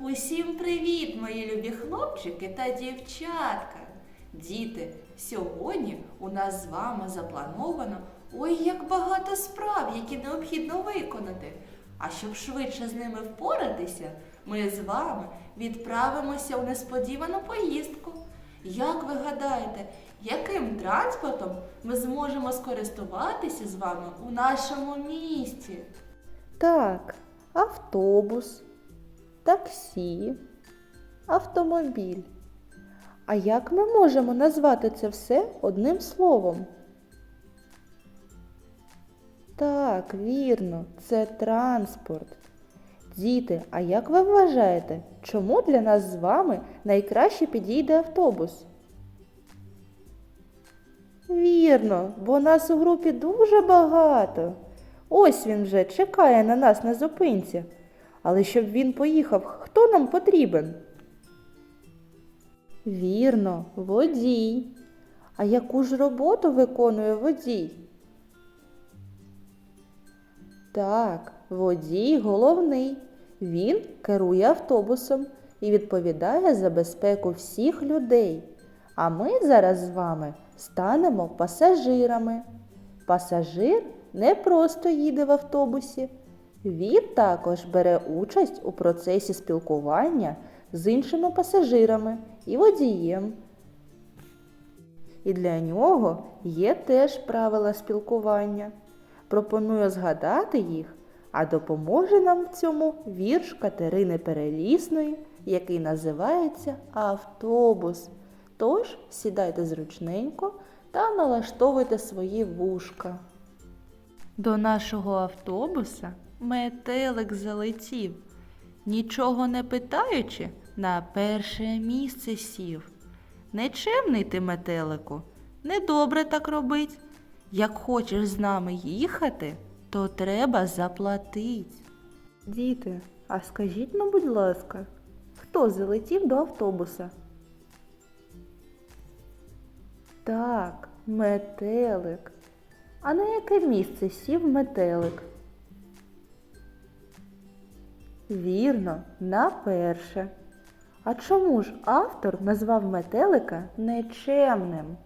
Усім привіт, мої любі хлопчики та дівчатка. Діти, сьогодні у нас з вами заплановано ой як багато справ, які необхідно виконати. А щоб швидше з ними впоратися, ми з вами відправимося у несподівану поїздку. Як ви гадаєте, яким транспортом ми зможемо скористуватися з вами у нашому місті? Так, автобус, таксі, автомобіль. А як ми можемо назвати це все одним словом? Так, вірно, це транспорт. Діти, а як ви вважаєте, чому для нас з вами найкраще підійде автобус? Вірно, бо нас у групі дуже багато. Ось він вже чекає на нас на зупинці. Але щоб він поїхав, хто нам потрібен? Вірно, водій. А яку ж роботу виконує водій? Так, водій головний. Він керує автобусом і відповідає за безпеку всіх людей. А ми зараз з вами станемо пасажирами. Пасажир не просто їде в автобусі, він також бере участь у процесі спілкування з іншими пасажирами і водієм. І для нього є теж правила спілкування. Пропоную згадати їх, а допоможе нам в цьому вірш Катерини Перелісної, який називається Автобус. Тож сідайте зручненько та налаштовуйте свої вушка. До нашого автобуса метелик залетів, нічого не питаючи, на перше місце сів. Нечемний ти, метелику, недобре так робить. Як хочеш з нами їхати, то треба заплатить. Діти, а скажіть ну, будь ласка, хто залетів до автобуса? Так, метелик. А на яке місце сів метелик? Вірно, на перше. А чому ж автор назвав метелика нечемним?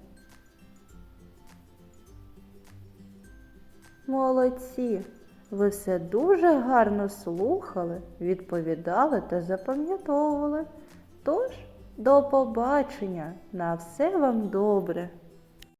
Молодці! Ви все дуже гарно слухали, відповідали та запам'ятовували. Тож, до побачення! На все вам добре!